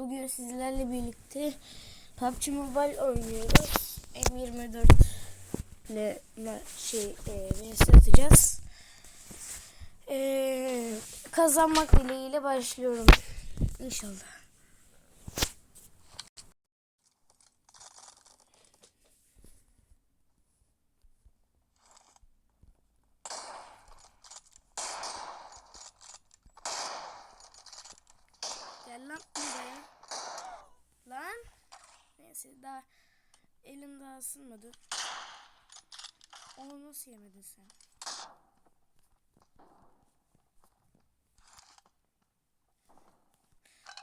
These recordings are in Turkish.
Bugün sizlerle birlikte PUBG Mobile oynuyoruz. M24 ile şey e, vs atacağız. E, kazanmak dileğiyle başlıyorum. İnşallah. Gel lan buraya. Lan. Neyse daha elim daha ısınmadı. Onu nasıl yemedin sen?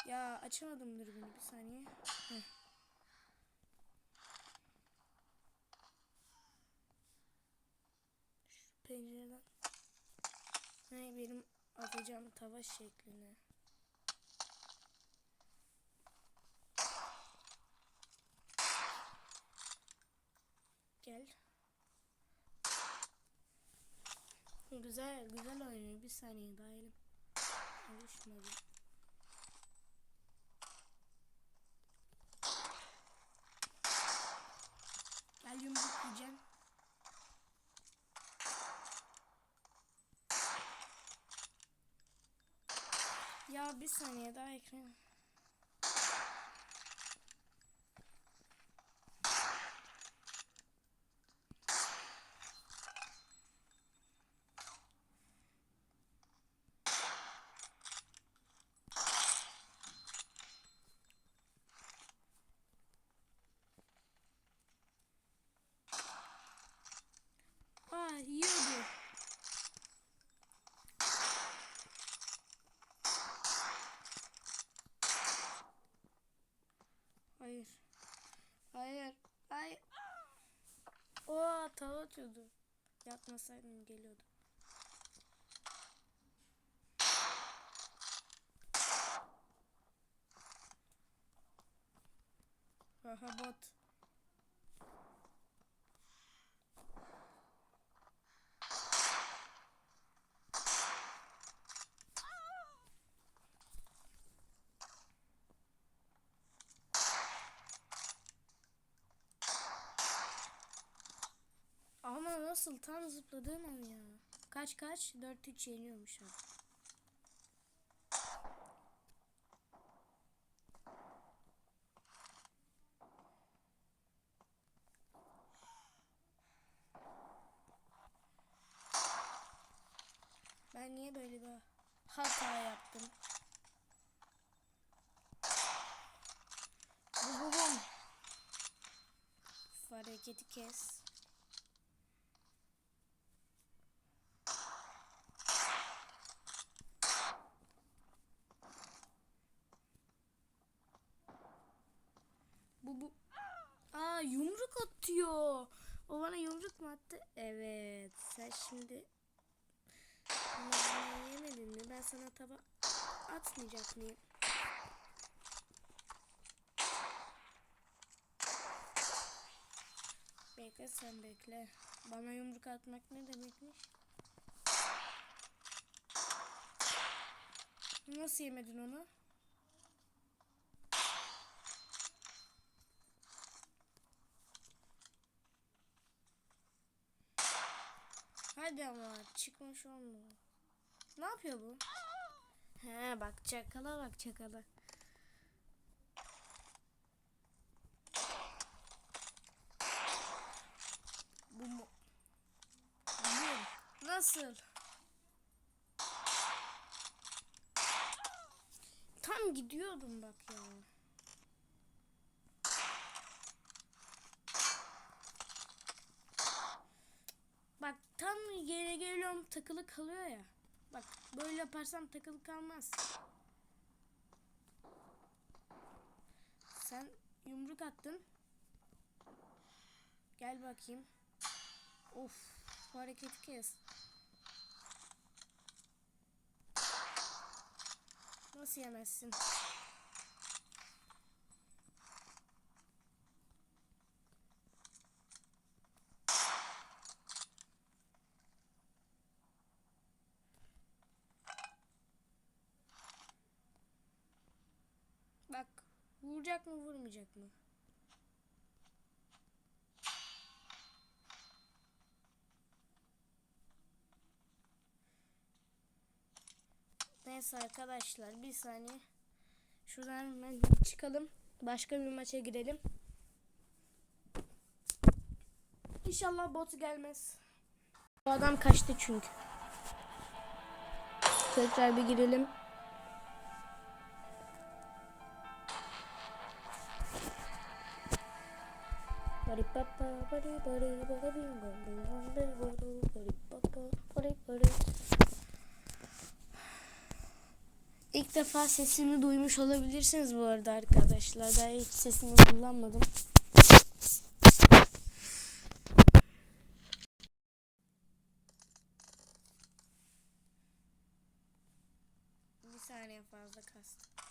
Ya açamadım dürbünü bir saniye. Heh. Şu pencereden. Ne benim atacağım tava şekline. Gel. Güzel, güzel oynuyor. Bir saniye daha elim. Alışmadı. Gel yumruk yiyeceğim. Ya bir saniye daha ekran. Aa yiyordu. Hayır. Hayır. Hayır. Oo tava atıyordu. Yapmasaydım geliyordu. Aha bot. Ama nasıl tam zıpladığım an ya. Kaç kaç? 4-3 yeniyormuş abi. Ben niye böyle bir hata yaptım? Bu bu. Üf, Hareketi kes. Bu bu. Aa yumruk atıyor. O bana yumruk mu attı? Evet. Sen şimdi yemedin mi? Ben sana tava atmayacak mıyım? Bekle sen bekle. Bana yumruk atmak ne demekmiş? Nasıl yemedin onu? Ama çıkmış olmuyor. Ne yapıyor bu? He bak çakala bak çakala. Bu mu? Nasıl? Tam gidiyordum bak ya. Bak tam geliyorum takılı kalıyor ya. Bak böyle yaparsam takılı kalmaz. Sen yumruk attın. Gel bakayım. Of hareketi kes. Nasıl yemezsin? Bak Vuracak mı vurmayacak mı? Neyse arkadaşlar bir saniye. Şuradan hemen çıkalım. Başka bir maça girelim. İnşallah bot gelmez. Bu adam kaçtı çünkü. Tekrar bir girelim. İlk defa sesimi duymuş olabilirsiniz bu arada arkadaşlar. Daha hiç sesimi kullanmadım. Bir saniye fazla kastım.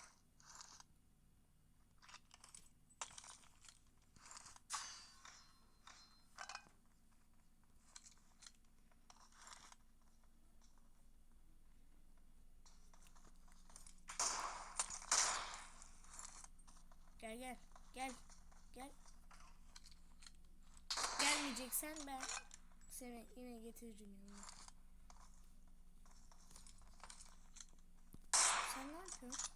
Gel gel. Gel. Gel. Gelmeyeceksen ben seni yine getiririm yanıma. Sen ne yapıyorsun?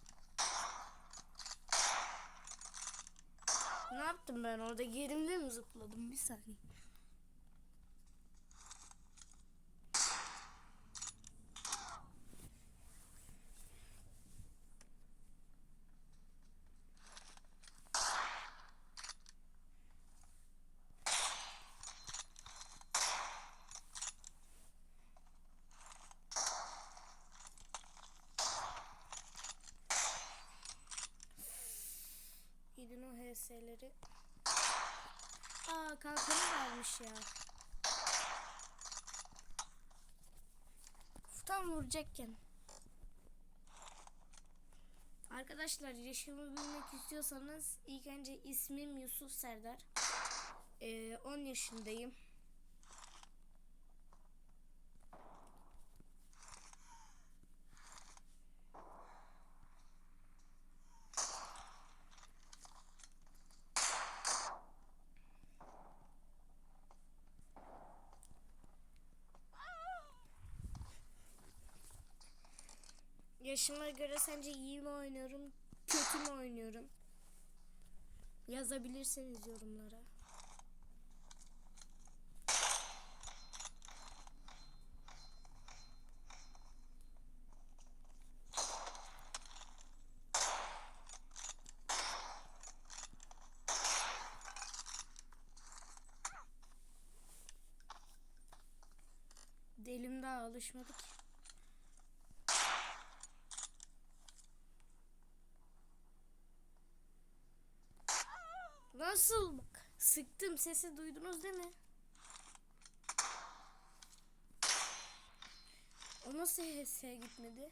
Ne yaptım ben orada yerimde mi zıpladım bir saniye. HS'leri. Aa kalkanı varmış ya. Tam vuracakken. Arkadaşlar yaşımı bilmek istiyorsanız ilk önce ismim Yusuf Serdar. Ee, 10 yaşındayım. Yaşıma göre sence iyi mi oynuyorum, kötü mü oynuyorum? Yazabilirsiniz yorumlara. Delim daha alışmadık. Nasıl bak? Sıktım sesi duydunuz değil mi? O nasıl HS'ye gitmedi?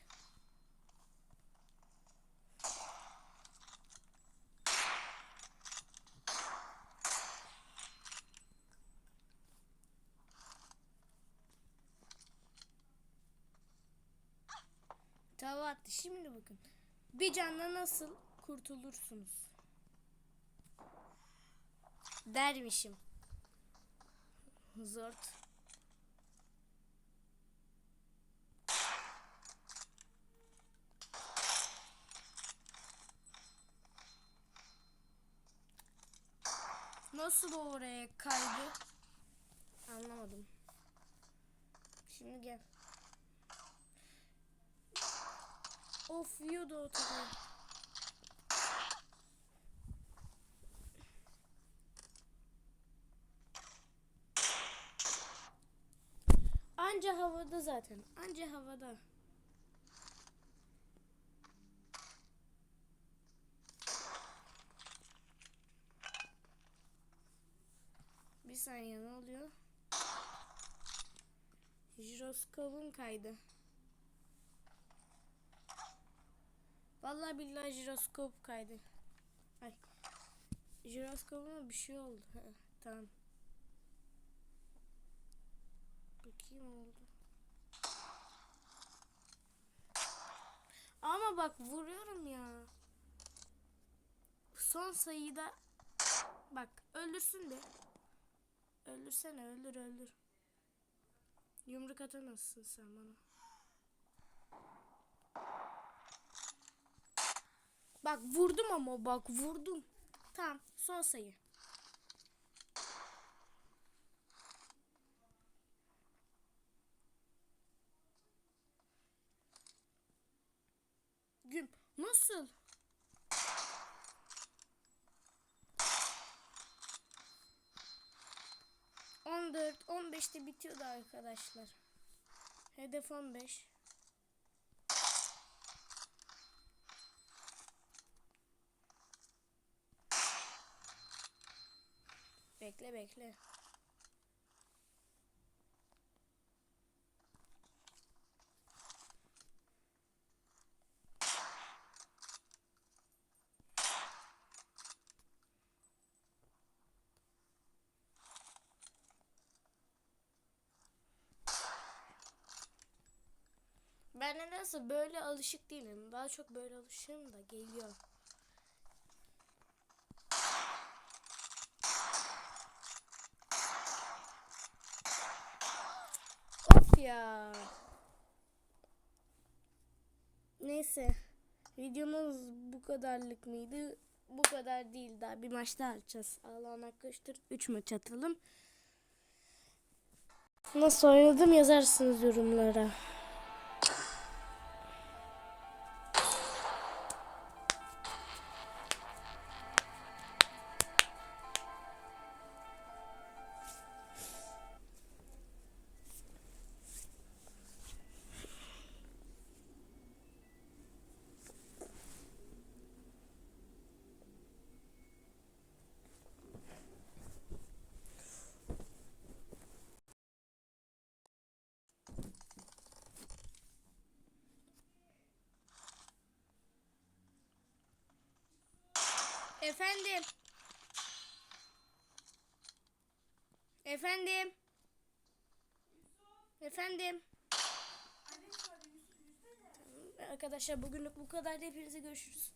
Tava attı. Şimdi bakın. Bir canla nasıl kurtulursunuz? Dermişim. Zort. Nasıl oraya kaydı? Anlamadım. Şimdi gel. Of yiyordu o. Anca havada zaten. Anca havada. Bir saniye ne oluyor? Jiroskopum kaydı. Vallahi billahi jiroskop kaydı. Ay. Jiroskopuma bir şey oldu. Tamam. Bakayım oldu. Ama bak vuruyorum ya. son sayıda bak öldürsün bir. Öldürsene öldür öldür. Yumruk atamazsın sen bana. Bak vurdum ama bak vurdum. Tamam son sayı. Nasıl? On dört, on beşte bitiyordu arkadaşlar. Hedef on beş. Bekle bekle. Ben nedense böyle alışık değilim. Daha çok böyle alışığım da geliyor. Of ya. Neyse. Videomuz bu kadarlık mıydı? Bu kadar değil daha bir maç daha atacağız. Allah'ın arkadaşlar 3 maç atalım. Nasıl oynadım yazarsınız yorumlara. Efendim. Efendim. Efendim. Arkadaşlar bugünlük bu kadar. Hepinize görüşürüz.